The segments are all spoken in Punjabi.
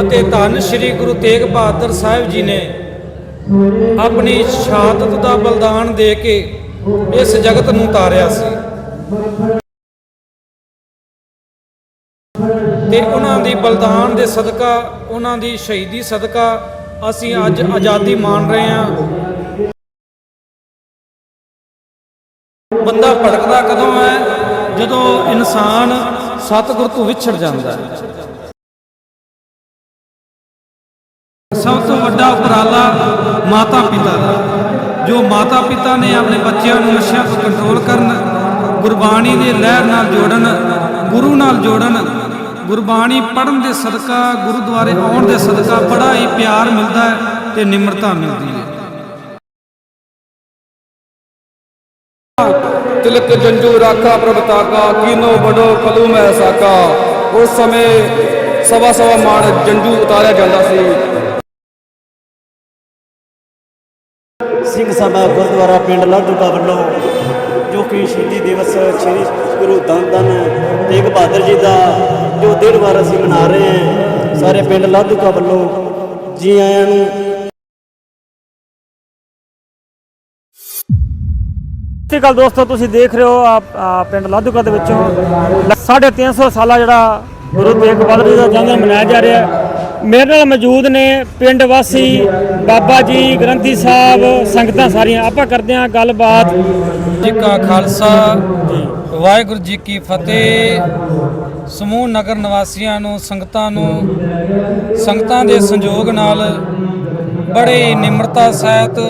ਅਤੇ ਧੰਨ ਸ੍ਰੀ ਗੁਰੂ ਤੇਗ ਬਹਾਦਰ ਸਾਹਿਬ ਜੀ ਨੇ ਆਪਣੀ ਸ਼ਹਾਦਤ ਦਾ ਬਲਿਦਾਨ ਦੇ ਕੇ ਇਸ ਜਗਤ ਨੂੰ ਤਾਰਿਆ ਸੀ। ਤੇ ਉਹਨਾਂ ਦੀ ਬਲਿਦਾਨ ਦੇ ਸਦਕਾ, ਉਹਨਾਂ ਦੀ ਸ਼ਹੀਦੀ ਸਦਕਾ ਅਸੀਂ ਅੱਜ ਆਜ਼ਾਦੀ ਮਾਣ ਰਹੇ ਹਾਂ। ਬੰਦਾ ਭੜਕਦਾ ਕਦੋਂ ਹੈ? ਜਦੋਂ ਇਨਸਾਨ ਸਤਿਗੁਰ ਤੋਂ ਵਿਛੜ ਜਾਂਦਾ ਹੈ। ਵੱਡਾ ਉਪਰਾਲਾ ਮਾਤਾ, ਪਿਤਾ। ਦਾ ਜੋ ਮਾਤਾ, ਪਿਤਾ ਨੇ ਆਪਣੇ ਬੱਚਿਆਂ ਨੂੰ ਨਸ਼ਿਆਂ ਤੋਂ ਕੰਟਰੋਲ ਕਰਨ, ਗੁਰਬਾਣੀ ਦੇ ਲਹਿਰ ਨਾਲ ਜੋੜਨ, ਗੁਰੂ ਨਾਲ ਜੋੜਨ, ਗੁਰਬਾਣੀ ਪੜ੍ਹਨ ਦੇ ਸਦਕਾ, ਗੁਰਦੁਆਰੇ ਆਉਣ ਦੇ ਸਦਕਾ ਬੜਾ ਹੀ ਪਿਆਰ ਮਿਲਦਾ ਹੈ ਤੇ ਨਿਮਰਤਾ ਮਿਲਦੀ ਹੈ। ਤਿਲਕ ਜੰਜੂ ਰਾਖਾ ਪ੍ਰਭ ਕੀਨੋ ਬੜੋ ਕਲੂ ਮੈਂ ਸਾਕਾ। ਉਸ ਸਮੇਂ ਸਵਾ ਸਵਾ ਮਾਣ ਜੰਜੂ ਉਤਾਰਿਆ ਜਾਂਦਾ ਸੀ। ਸਿੰਘ ਸਭਾ ਗੁਰਦੁਆਰਾ ਪਿੰਡ ਲਾਧੂਕਾ ਵੱਲੋਂ, ਜੋ ਕਿ ਸ਼ਹੀਦੀ ਦਿਵਸ ਸ੍ਰੀ ਗੁਰੂ ਧੰਨ ਤੇਗ ਬਹਾਦਰ ਜੀ ਦਾ ਜੋ ਦਿਨ ਵਾਰ ਅਸੀਂ ਮਨਾ ਰਹੇ ਹਾਂ, ਸਾਰੇ ਪਿੰਡ ਲਾਧੂਕਾ ਵੱਲੋਂ ਜੀ ਆਇਆਂ ਨੂੰ। ਸਤਿ ਸ਼੍ਰੀ ਅਕਾਲ ਦੋਸਤੋ, ਤੁਸੀਂ ਦੇਖ ਰਹੇ ਹੋ ਆ, ਪਿੰਡ ਲਾਧੂਕਾ ਦੇ ਵਿੱਚੋਂ। 350 ਸਾਲਾ ਜਿਹੜਾ ਗੁਰੂ ਤੇਗ ਬਹਾਦਰ ਜੀ ਦਾ ਜਨਮ ਮਨਾਇਆ ਜਾ ਰਿਹਾ ਹੈ। ਮੇਰੇ ਨਾਲ ਮੌਜੂਦ ਨੇ ਪਿੰਡ ਵਾਸੀ ਬਾਬਾ ਜੀ ਗ੍ਰੰਥੀ ਸਾਹਿਬ, ਸੰਗਤਾਂ ਸਾਰੀਆਂ। ਆਪਾਂ ਕਰਦੇ ਹਾਂ ਗੱਲਬਾਤ। ਜੀ ਕਾ ਖਾਲਸਾ, ਵਾਹਿਗੁਰੂ ਜੀ ਕੀ ਫਤਿਹ। ਸਮੂਹ ਨਗਰ ਨਿਵਾਸੀਆਂ ਨੂੰ, ਸੰਗਤਾਂ ਨੂੰ, ਸੰਗਤਾਂ ਦੇ ਸੰਯੋਗ ਨਾਲ ਬੜੇ ਹੀ ਨਿਮਰਤਾ ਸਹਿਤ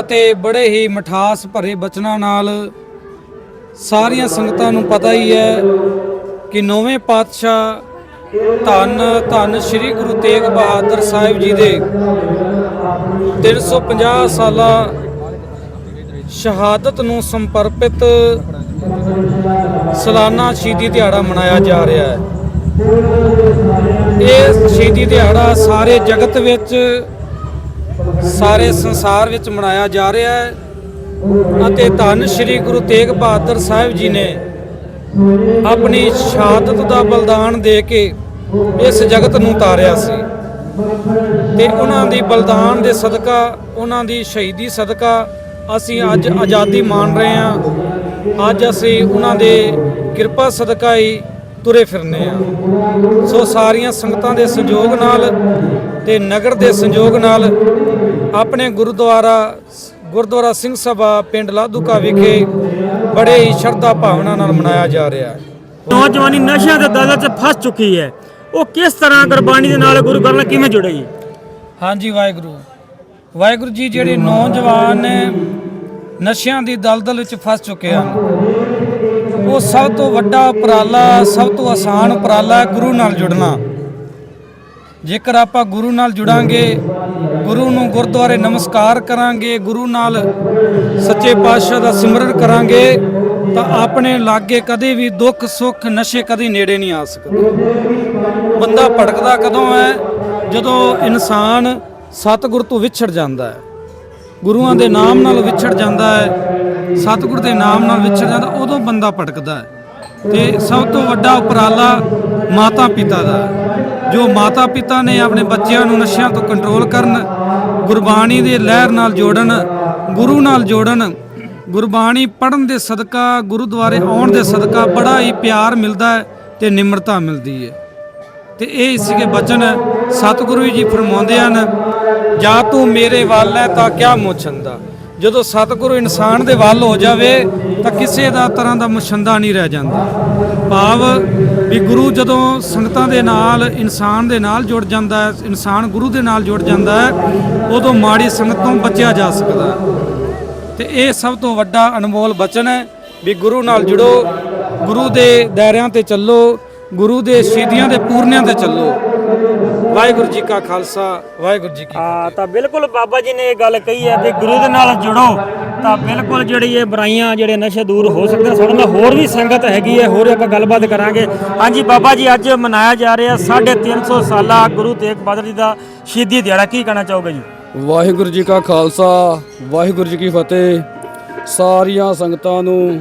ਅਤੇ ਬੜੇ ਹੀ ਮਠਾਸ ਭਰੇ ਬਚਨਾਂ ਨਾਲ ਸਾਰੀਆਂ ਸੰਗਤਾਂ ਨੂੰ ਪਤਾ ਹੀ ਹੈ ਕਿ ਨੌਵੇਂ ਪਾਤਸ਼ਾਹ ਧੰਨ ਧੰਨ ਸ੍ਰੀ ਗੁਰੂ ਤੇਗ ਬਹਾਦਰ ਸਾਹਿਬ ਜੀ ਦੇ 350 ਸਾਲਾ ਸ਼ਹਾਦਤ ਨੂੰ ਸਮਰਪਿਤ ਸਾਲਾਨਾ ਸ਼ਹੀਦੀ ਦਿਹਾੜਾ ਮਨਾਇਆ ਜਾ ਰਿਹਾ ਹੈ। ਇਹ ਸ਼ਹੀਦੀ ਦਿਹਾੜਾ ਸਾਰੇ ਜਗਤ ਵਿੱਚ, ਸਾਰੇ ਸੰਸਾਰ ਵਿੱਚ ਮਨਾਇਆ ਜਾ ਰਿਹਾ ਹੈ ਅਤੇ ਧੰਨ ਸ੍ਰੀ ਗੁਰੂ ਤੇਗ ਬਹਾਦਰ ਸਾਹਿਬ ਜੀ ਨੇ ਆਪਣੀ ਸ਼ਹਾਦਤ ਦਾ ਬਲਿਦਾਨ ਦੇ ਕੇ ਇਸ ਜਗਤ ਨੂੰ ਤਾਰਿਆ ਸੀ। ਤੇ ਉਹਨਾਂ ਦੀ ਬਲਿਦਾਨ ਦੇ ਸਦਕਾ, ਉਹਨਾਂ ਦੀ ਸ਼ਹੀਦੀ ਸਦਕਾ ਅਸੀਂ ਅੱਜ ਆਜ਼ਾਦੀ ਮਾਣ ਰਹੇ ਹਾਂ। ਅੱਜ ਅਸੀਂ ਉਹਨਾਂ ਦੇ ਕਿਰਪਾ ਸਦਕਾ ਹੀ ਤੁਰੇ ਫਿਰਨੇ ਆ ਸੋ ਸਾਰੀਆਂ ਸੰਗਤਾਂ ਦੇ ਸਹਿਯੋਗ ਨਾਲ ਤੇ ਨਗਰ ਦੇ ਸਹਿਯੋਗ ਨਾਲ ਆਪਣੇ ਗੁਰਦੁਆਰਾ ਗੁਰਦੁਆਰਾ ਸਿੰਘ ਸਭਾ ਪਿੰਡ ਲਾਧੂਕਾ ਵਿਖੇ ਬੜੇ ਹੀ ਸ਼ਰਧਾ ਭਾਵਨਾ ਨਾਲ ਮਨਾਇਆ ਜਾ ਰਿਹਾ ਹੈ। ਨੌਜਵਾਨੀ ਨਸ਼ਿਆਂ ਦੇ ਦਲਦਲ 'ਚ ਫਸ ਚੁੱਕੀ ਹੈ। ਉਹ ਕਿਸ ਤਰ੍ਹਾਂ ਗੁਰਬਾਣੀ ਦੇ ਨਾਲ ਗੁਰੂ ਘਰ ਨਾਲ ਕਿਵੇਂ ਜੁੜੇਗੀ ਹਾਂਜੀ, ਵਾਹਿਗੁਰੂ। ਵਾਹਿਗੁਰੂ ਜੀ ਜਿਹੜੇ ਨੌਜਵਾਨ ਨਸ਼ਿਆਂ ਦੀ ਦਲਦਲ ਵਿੱਚ ਫਸ ਚੁੱਕੇ ਹਨ, ਉਹ ਸਭ ਤੋਂ ਵੱਡਾ ਉਪਰਾਲਾ, ਸਭ ਤੋਂ ਆਸਾਨ ਉਪਰਾਲਾ ਗੁਰੂ ਨਾਲ ਜੁੜਨਾ। ਜੇਕਰ ਆਪਾਂ ਗੁਰੂ ਨਾਲ ਜੁੜਾਂਗੇ, ਗੁਰੂ ਨੂੰ ਗੁਰਦੁਆਰੇ ਨਮਸਕਾਰ ਕਰਾਂਗੇ, ਗੁਰੂ ਨਾਲ ਸੱਚੇ ਪਾਤਸ਼ਾਹ ਦਾ ਸਿਮਰਨ ਕਰਾਂਗੇ, ਤਾਂ ਆਪਣੇ ਲਾਗੇ ਕਦੇ ਵੀ ਦੁੱਖ ਸੁੱਖ ਨਸ਼ੇ ਕਦੇ ਨੇੜੇ ਨਹੀਂ ਆ ਸਕਦੇ। ਬੰਦਾ ਭਟਕਦਾ ਕਦੋਂ ਹੈ? ਜਦੋਂ ਇਨਸਾਨ ਸਤਿਗੁਰ ਤੋਂ ਵਿਛੜ ਜਾਂਦਾ ਹੈ। ਗੁਰੂਆਂ ਦੇ ਨਾਮ ਨਾਲ ਵਿਛੜ ਜਾਂਦਾ ਹੈ। ਸਤਿਗੁਰ ਦੇ ਨਾਮ ਨਾਲ ਵਿਛੜ ਜਾਂਦਾ, ਉਦੋਂ ਬੰਦਾ ਭਟਕਦਾ ਹੈ। ਤੇ ਸਭ ਤੋਂ ਵੱਡਾ ਉਪਰਾਲਾ ਮਾਤਾ ਪਿਤਾ ਦਾ ਜੋ ਮਾਤਾ ਪਿਤਾ ਨੇ ਆਪਣੇ ਬੱਚਿਆਂ ਨੂੰ ਨਸ਼ਿਆਂ ਤੋਂ ਕੰਟਰੋਲ ਕਰਨ, ਗੁਰਬਾਣੀ ਦੇ ਲਹਿਰ ਨਾਲ ਜੋੜਨ, ਗੁਰੂ ਨਾਲ ਜੋੜਨ, ਗੁਰਬਾਣੀ ਪੜ੍ਹਨ ਦੇ ਸਦਕਾ, ਗੁਰਦੁਆਰੇ ਆਉਣ ਦੇ ਸਦਕਾ ਬੜਾ ਹੀ ਪਿਆਰ ਮਿਲਦਾ ਹੈ ਤੇ ਨਿਮਰਤਾ ਮਿਲਦੀ ਹੈ। ਤੇ ਇਹ ਸੀਗੇ ਬਚਨ ਸਤਿਗੁਰੂ ਜੀ ਫਰਮਾਉਂਦੇ ਹਨ, ਜਾਂ ਤੂੰ ਮੇਰੇ ਵੱਲ ਹੈ ਤਾਂ ਕਿਆ ਮੁਛੰਦਾ? ਜਦੋਂ ਸਤਿਗੁਰੂ ਇਨਸਾਨ ਦੇ ਵੱਲ ਹੋ ਜਾਵੇ, ਤਾਂ ਕਿਸੇ ਦਾ ਤਰ੍ਹਾਂ ਦਾ ਮੁਛੰਦਾ ਨਹੀਂ ਰਹਿ ਜਾਂਦਾ। ਭਾਵ ਵੀ ਗੁਰੂ ਜਦੋਂ ਸੰਗਤਾਂ ਦੇ ਨਾਲ, ਇਨਸਾਨ ਦੇ ਨਾਲ ਜੁੜ ਜਾਂਦਾ ਹੈ, ਇਨਸਾਨ ਗੁਰੂ ਦੇ ਨਾਲ ਜੁੜ ਜਾਂਦਾ ਹੈ, ਉਦੋਂ ਮਾੜੀ ਸੰਗਤ ਤੋਂ ਬਚਿਆ ਜਾ ਸਕਦਾ ਹੈ। ਤੇ ਇਹ ਸਭ ਤੋਂ ਵੱਡਾ ਅਨਮੋਲ ਬਚਨ ਹੈ ਵੀ ਗੁਰੂ ਨਾਲ ਜੁੜੋ, ਗੁਰੂ ਦੇ ਦਾਇਰਿਆਂ ਤੇ ਚੱਲੋ ਗੁਰੂ ਦੇ ਸ਼ਹੀਦੀਆਂ ਦੇ ਪੂਰਨਿਆਂ ਤੇ ਚੱਲੋ। ਵਾਹਿਗੁਰੂ ਜੀ ਕਾ ਖਾਲਸਾ ਵਾਹਿਗੁਰੂ ਜੀ ਕੀ ਆ ਤਾਂ ਬਿਲਕੁਲ ਬਾਬਾ ਜੀ ਨੇ ਇਹ ਗੱਲ ਕਹੀ ਹੈ ਵੀ ਗੁਰੂ ਦੇ ਨਾਲ ਜੁੜੋ। ਤਾਂ ਬਿਲਕੁਲ ਜਿਹੜੀ ਇਹ ਬੁਰਾਈਆਂ ਜਿਹੜੇ ਨਸ਼ੇ ਦੂਰ ਹੋ ਸਕਦੇ ਆ। ਸਾਡੇ ਨਾਲ ਹੋਰ ਵੀ ਸੰਗਤ ਹੈਗੀ ਹੈ ਹੋਰ ਆਪਾਂ ਗੱਲਬਾਤ ਕਰਾਂਗੇ। ਹਾਂਜੀ ਬਾਬਾ ਜੀ ਅੱਜ ਮਨਾਇਆ ਜਾ ਰਿਹਾ 350 ਸਾਲਾ ਗੁਰੂ ਤੇਗ ਬਹਾਦਰ ਜੀ ਦਾ ਸ਼ਹੀਦੀ ਦਿਹਾੜਾ। ਕੀ ਕਹਿਣਾ ਚਾਹੋਗੇ ਜੀ? ਵਾਹਿਗੁਰੂ ਜੀ ਕਾ ਖਾਲਸਾ ਵਾਹਿਗੁਰੂ ਜੀ ਕੀ ਫਤਿਹ। ਸਾਰੀਆਂ ਸੰਗਤਾਂ ਨੂੰ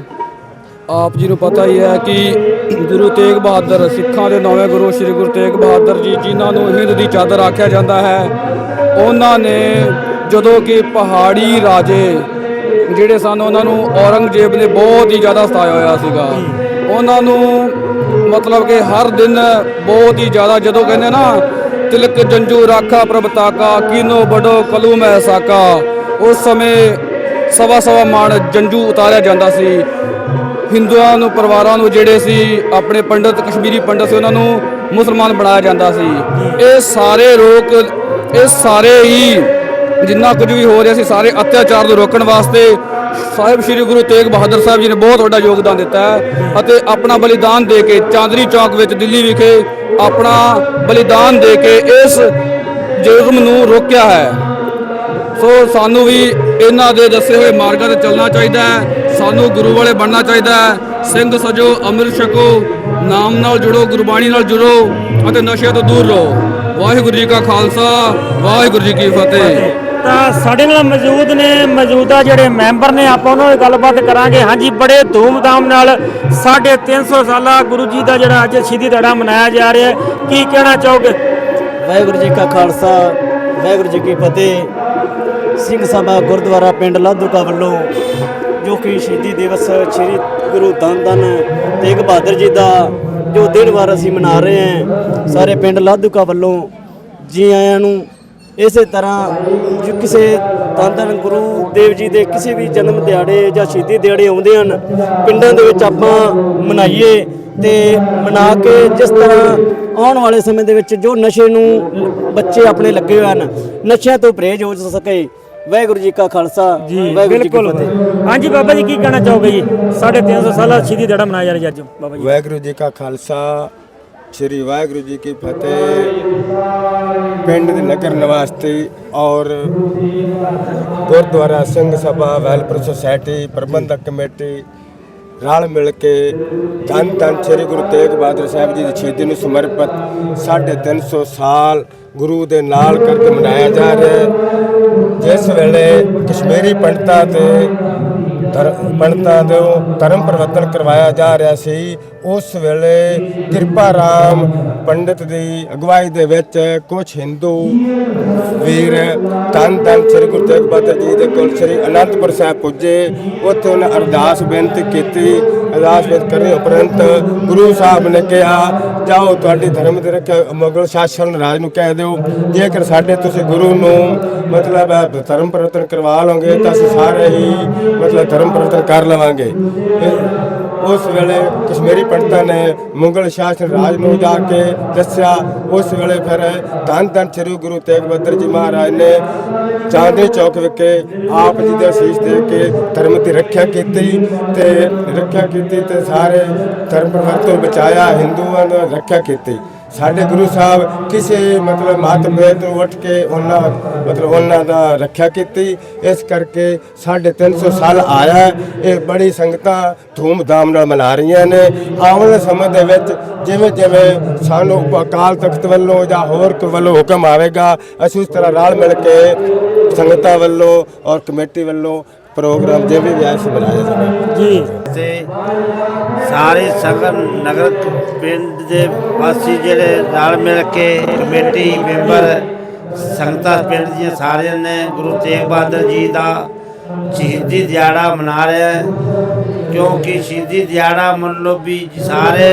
ਆਪ ਜੀ ਨੂੰ ਪਤਾ ਹੀ ਹੈ ਕਿ ਗੁਰੂ ਤੇਗ ਬਹਾਦਰ ਸਿੱਖਾਂ ਦੇ ਨੌਵੇਂ ਗੁਰੂ ਸ੍ਰੀ ਗੁਰੂ ਤੇਗ ਬਹਾਦਰ ਜੀ, ਜਿਨ੍ਹਾਂ ਨੂੰ ਹਿੰਦ ਦੀ ਚਾਦਰ ਆਖਿਆ ਜਾਂਦਾ ਹੈ, ਉਹਨਾਂ ਨੇ ਜਦੋਂ ਕਿ ਪਹਾੜੀ ਰਾਜੇ ਜਿਹੜੇ ਸਨ, ਉਹਨਾਂ ਨੂੰ ਔਰੰਗਜ਼ੇਬ ਨੇ ਬਹੁਤ ਹੀ ਜ਼ਿਆਦਾ ਸਤਾਇਆ ਹੋਇਆ ਸੀਗਾ। ਉਹਨਾਂ ਨੂੰ ਮਤਲਬ ਕਿ ਹਰ ਦਿਨ ਬਹੁਤ ਹੀ ਜ਼ਿਆਦਾ, ਜਦੋਂ ਕਹਿੰਦੇ ਨਾ, ਤਿਲਕ ਜੰਜੂ ਰਾਖਾ ਪ੍ਰਭਤਾਕਾ ਕੀਨੋ ਬੜੋ ਕਲੂ ਮਹਿਸਾਕਾ ਉਸ ਸਮੇਂ ਸਵਾ ਸਵਾ ਮਾਣ ਜੰਜੂ ਉਤਾਰਿਆ ਜਾਂਦਾ ਸੀ। ਹਿੰਦੂਆਂ ਨੂੰ, ਪਰਿਵਾਰਾਂ ਨੂੰ ਜਿਹੜੇ ਸੀ, ਆਪਣੇ ਪੰਡਤ, ਕਸ਼ਮੀਰੀ ਪੰਡਤ ਸੀ, ਉਹਨਾਂ ਨੂੰ ਮੁਸਲਮਾਨ ਬਣਾਇਆ ਜਾਂਦਾ ਸੀ। ਇਹ ਸਾਰੇ ਲੋਕ, ਇਹ ਸਾਰੇ ਹੀ ਜਿੰਨਾ ਕੁਝ ਵੀ ਹੋ ਰਿਹਾ ਸੀ, ਸਾਰੇ ਅਤਿਆਚਾਰ ਨੂੰ ਰੋਕਣ ਵਾਸਤੇ ਸਾਹਿਬ ਸ੍ਰੀ ਗੁਰੂ ਤੇਗ ਬਹਾਦਰ ਸਾਹਿਬ ਜੀ ਨੇ ਬਹੁਤ ਵੱਡਾ ਯੋਗਦਾਨ ਦਿੱਤਾ ਹੈ ਅਤੇ ਆਪਣਾ ਬਲੀਦਾਨ ਦੇ ਕੇ ਚਾਂਦਨੀ ਚੌਕ ਵਿੱਚ ਦਿੱਲੀ ਵਿਖੇ ਆਪਣਾ ਬਲੀਦਾਨ ਦੇ ਕੇ ਇਸ ਜ਼ੁਲਮ ਨੂੰ ਰੋਕਿਆ ਹੈ। ਸੋ ਸਾਨੂੰ ਵੀ ਇਹਨਾਂ ਦੇ ਦੱਸੇ ਹੋਏ ਮਾਰਗਾਂ ਤੇ ਚੱਲਣਾ ਚਾਹੀਦਾ ਹੈ। ਸਾਨੂੰ ਗੁਰੂ ਵਾਲੇ ਬਣਨਾ ਚਾਹੀਦਾ ਹੈ। ਸਿੰਘ ਸਜੋ ਅੰਮ੍ਰਿਤ ਛਕੋ ਨਾਮ ਨਾਲ ਜੁੜੋ ਗੁਰਬਾਣੀ ਨਾਲ ਜੁੜੋ ਅਤੇ ਨਸ਼ਿਆਂ ਤੋਂ ਦੂਰ ਰਹੋ। ਵਾਹਿਗੁਰੂ ਜੀ ਕਾ ਖਾਲਸਾ ਵਾਹਿਗੁਰੂ ਜੀ ਕੀ ਫਤਿਹ। ਤਾਂ ਸਾਡੇ ਨਾਲ ਮੌਜੂਦ ਨੇ ਮੌਜੂਦਾ ਜਿਹੜੇ ਮੈਂਬਰ ਨੇ ਆਪਾਂ ਉਹਨਾਂ ਨਾਲ ਗੱਲਬਾਤ ਕਰਾਂਗੇ। ਹਾਂਜੀ ਬੜੇ ਧੂਮਧਾਮ ਨਾਲ 350 ਸਾਲਾ ਗੁਰੂ ਜੀ ਦਾ ਜਿਹੜਾ ਅੱਜ ਸ਼ਹੀਦੀ ਦਿਹਾੜਾ ਮਨਾਇਆ ਜਾ ਰਿਹਾ ਹੈ। ਕੀ ਕਹਿਣਾ ਚਾਹੋਗੇ? ਵਾਹਿਗੁਰੂ ਜੀ ਕਾ ਖਾਲਸਾ ਵਾਹਿਗੁਰੂ ਜੀ ਕੀ ਫਤਿਹ। ਸਿੰਘ ਸਭਾ ਗੁਰਦੁਆਰਾ ਪਿੰਡ ਲਾਧੂਕਾ ਵੱਲੋਂ ਜੋ ਕਿ ਸ਼ਹੀਦੀ ਦਿਵਸ ਸ੍ਰੀ ਗੁਰੂ ਧੰਨ ਧੰਨ ਤੇਗ ਬਹਾਦਰ ਜੀ ਦਾ ਜੋ ਦਿਨ ਵਾਰ ਅਸੀਂ ਮਨਾ ਰਹੇ ਹਾਂ, ਸਾਰੇ ਪਿੰਡ ਲਾਧੂਕਾ ਵੱਲੋਂ ਜੀ ਆਇਆਂ ਨੂੰ ਇਸੇ ਤਰ੍ਹਾਂ ਜੋ ਕਿਸੇ ਧੰਨ ਗੁਰੂ ਦੇਵ ਜੀ ਦੇ ਕਿਸੇ ਵੀ ਜਨਮ ਦਿਹਾੜੇ ਜਾਂ ਸ਼ਹੀਦੀ ਦਿਹਾੜੇ ਆਉਂਦੇ ਹਨ ਪਿੰਡਾਂ ਦੇ ਵਿੱਚ ਆਪਾਂ ਮਨਾਈਏ ਤੇ ਮਨਾ ਕੇ ਜਿਸ ਤਰ੍ਹਾਂ ਆਉਣ ਵਾਲੇ ਸਮੇਂ ਦੇ ਵਿੱਚ ਜੋ ਨਸ਼ੇ ਨੂੰ ਬੱਚੇ ਆਪਣੇ ਲੱਗੇ ਹੋਏ ਹਨ ਨਸ਼ਿਆਂ ਤੋਂ ਪਰਹੇਜ਼ ਹੋ ਸਕੇ। ਵਾਹਿਗੁਰੂ ਜੀ ਕਾ ਖਾਲਸਾ ਵਾਹਿਗੁਰੂ ਜੀ ਕੀ ਫਤਿਹ। ਹਾਂਜੀ ਬਾਬਾ ਜੀ ਕੀ ਕਹਿਣਾ ਚਾਹੋਗੇ ਜੀ? 350 ਸਾਲਾ ਸ਼ਹੀਦੀ ਦਿਹਾੜਾ ਮਨਾਇਆ ਜਾ ਰਿਹਾ ਜੀ ਅੱਜ ਬਾਬਾ ਜੀ। ਵਾਹਿਗੁਰੂ ਜੀ ਕਾ ਖਾਲਸਾ ਸ੍ਰੀ ਵਾਹਿਗੁਰੂ ਜੀ ਕੀ ਫਤਿਹ। ਪਿੰਡ ਦੇ ਨਗਰ ਨਿਵਾਸੀ ਔਰ ਗੁਰਦੁਆਰਾ ਸਿੰਘ ਸਭਾ ਵੈਲਫੇਅਰ ਸੁਸਾਇਟੀ, ਪ੍ਰਬੰਧਕ ਕਮੇਟੀ ਰਲ ਮਿਲ ਕੇ ਧੰਨ ਧੰਨ ਸ੍ਰੀ ਗੁਰੂ ਤੇਗ ਬਹਾਦਰ ਸਾਹਿਬ ਜੀ ਦੀ ਸ਼ਹੀਦੀ ਨੂੰ ਸਮਰਪਿਤ 350 ਸਾਲ ਗੁਰੂ ਦੇ ਨਾਲ ਕਰਕੇ ਮਨਾਇਆ ਜਾ ਰਿਹਾ ਹੈ। ਜਿਸ ਵੇਲੇ ਕਸ਼ਮੀਰੀ ਪੰਡਤਾਂ ਤੇ ਪੰਡਤਾਂ ਦੇ ਧਰਮ ਪਰਿਵਰਤਨ ਕਰਵਾਇਆ ਜਾ ਰਿਹਾ ਸੀ। ਉਸ ਵੇਲੇ ਕਿਰਪਾ ਰਾਮ ਪੰਡਿਤ ਦੀ ਅਗਵਾਈ ਦੇ ਵਿੱਚ ਕੁਝ ਹਿੰਦੂ ਵੀਰ ਧੰਨ ਧੰਨ ਸ੍ਰੀ ਗੁਰੂ ਤੇਗ ਬਹਾਦਰ ਜੀ ਦੇ ਕੋਲ ਸ੍ਰੀ ਅਨੰਦਪੁਰ ਸਾਹਿਬ ਪੁੱਜੇ। ਉੱਥੇ ਉਹਨਾਂ ਅਰਦਾਸ ਬੇਨਤੀ ਕੀਤੀ। ਅਰਦਾਸ ਬੇਨਤੀ ਕਰਨ ਉਪਰੰਤ ਗੁਰੂ ਸਾਹਿਬ ਨੇ ਕਿਹਾ, ਜਾਓ ਤੁਹਾਡੀ ਧਰਮ ਦੇ ਰੱਖਿਆ ਮੁਗਲ ਸ਼ਾਸਨ ਰਾਜ ਨੂੰ ਕਹਿ ਦਿਓ। ਜੇਕਰ ਸਾਡੇ ਤੁਸੀਂ ਗੁਰੂ ਨੂੰ ਮਤਲਬ ਧਰਮ ਪਰਿਵਰਤਨ ਕਰਵਾ ਲਓਗੇ ਤਾਂ ਅਸੀਂ ਸਾਰੇ ਹੀ ਮਤਲਬ ਧਰਮ ਪਰਿਵਰਤਨ ਕਰ ਲਵਾਂਗੇ। ਉਸ ਵੇਲੇ ਕਸ਼ਮੀਰੀ ਪੰਡਤਾਂ ਨੇ ਮੁਗਲ ਸ਼ਾਸਨ ਰਾਜ ਨੂੰ ਜਾ ਕੇ ਦੱਸਿਆ। ਉਸ ਵੇਲੇ ਫਿਰ ਧੰਨ ਧੰਨ ਸ੍ਰੀ ਗੁਰੂ ਤੇਗ ਬਹਾਦਰ ਜੀ ਮਹਾਰਾਜ ਨੇ ਚਾਂਦਨੀ ਚੌਕ ਵਿਖੇ ਆਪ ਜੀ ਦੇ ਅਸੀਸ ਦੇ ਕੇ ਧਰਮ ਦੀ ਰੱਖਿਆ ਕੀਤੀ ਤੇ ਰੱਖਿਆ ਕੀਤੀ ਤੇ ਸਾਰੇ ਧਰਮ ਪਰਿਵਰਤਨ ਬਚਾਇਆ, ਹਿੰਦੂਆਂ ਨੂੰ ਰੱਖਿਆ ਕੀਤੀ। ਸਾਡੇ ਗੁਰੂ ਸਾਹਿਬ ਕਿਸੇ ਮਤਲਬ ਮਤਭੇਦ ਤੋਂ ਉੱਠ ਕੇ ਉਹਨਾਂ ਮਤਲਬ ਉਹਨਾਂ ਦਾ ਰੱਖਿਆ ਕੀਤੀ, ਇਸ ਕਰਕੇ 350 ਸਾਲ ਆਇਆ ਇਹ ਬੜੀ ਸੰਗਤਾਂ ਧੂਮ-ਧਾਮ ਨਾਲ ਮਨਾ ਰਹੀਆਂ ਨੇ। ਆਉਣ ਵਾਲੇ ਸਮੇਂ ਦੇ ਵਿੱਚ ਜਿਵੇਂ ਜਿਵੇਂ ਸਾਨੂੰ ਅਕਾਲ ਤਖਤ ਵੱਲੋਂ ਜਾਂ ਹੋਰ ਕੋਈ ਵੱਲੋਂ ਹੁਕਮ ਆਵੇਗਾ, ਅਸੀਂ ਉਸ ਤਰ੍ਹਾਂ ਰਲ ਮਿਲ ਕੇ ਸੰਗਤਾਂ ਵੱਲੋਂ ਔਰ ਕਮੇਟੀ ਵੱਲੋਂ ਪ੍ਰੋਗਰਾਮ ਜਿਵੇਂ ਵੀ ਐਸੇ ਬਣਾਇਆ ਜਾਵੇ ਜੀ। ਤੇ ਸਾਰੇ ਸੰਗਤ ਨਗਰ ਪਿੰਡ ਦੇ ਵਾਸੀ ਜਿਹੜੇ ਰਲ ਮਿਲ ਕੇ ਕਮੇਟੀ ਮੈਂਬਰ ਸੰਗਤਾਂ ਪਿੰਡ ਦੀਆਂ ਸਾਰਿਆਂ ਨੇ ਗੁਰੂ ਤੇਗ ਬਹਾਦਰ ਜੀ ਦਾ ਸ਼ਹੀਦੀ ਦਿਹਾੜਾ ਮਨਾ ਰਿਹਾ ਹੈ। ਕਿਉਂਕਿ ਸ਼ਹੀਦੀ ਦਿਹਾੜਾ ਮੰਨ ਲਓ ਵੀ ਸਾਰੇ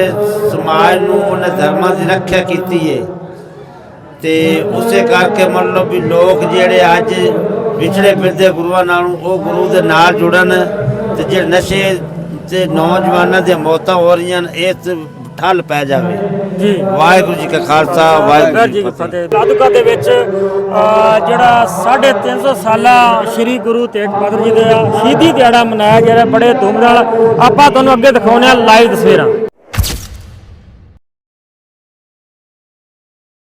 ਸਮਾਜ ਨੂੰ ਉਹਨੇ ਧਰਮਾਂ ਦੀ ਰੱਖਿਆ ਕੀਤੀ ਹੈ ਤੇ ਉਸੇ ਕਰਕੇ ਮੰਨ ਲਓ ਵੀ ਲੋਕ ਜਿਹੜੇ ਅੱਜ ਵਿਛੜੇ ਫਿਰਦੇ ਗੁਰੂਆਂ ਨਾਲੋਂ ਉਹ ਗੁਰੂ ਦੇ ਨਾਲ ਜੁੜਨ ਤੇ ਜਿਹੜੇ ਨਸ਼ੇ ਤੇ ਨੌਜਵਾਨਾਂ ਦੀਆਂ ਮੌਤਾਂ ਹੋ ਰਹੀਆਂ ਤੇ ਠੱਲ ਪੈ ਜਾਵੇ। ਜੀ। ਵਾਹਿਗੁਰੂ ਜੀ ਕਾ ਖਾਲਸਾ ਵਾਹਿਗੁਰੂ ਜੀ ਕੀ ਫਤਿਹ। ਲਾਧੂਕਾ ਦੇ ਵਿੱਚ ਜਿਹੜਾ 350 ਸਾਲਾ ਸ੍ਰੀ ਗੁਰੂ ਤੇਗ ਬਹਾਦਰ ਜੀ ਦਾ ਸ਼ਹੀਦੀ ਦਿਹਾੜਾ ਮਨਾਇਆ ਜਾ ਰਿਹਾ ਬੜੇ ਧੂਮ ਨਾਲ। ਆਪਾਂ ਤੁਹਾਨੂੰ ਅੱਗੇ ਦਿਖਾਉਂਦੇ ਹਾਂ ਲਾਈਵ ਤਸਵੀਰਾਂ।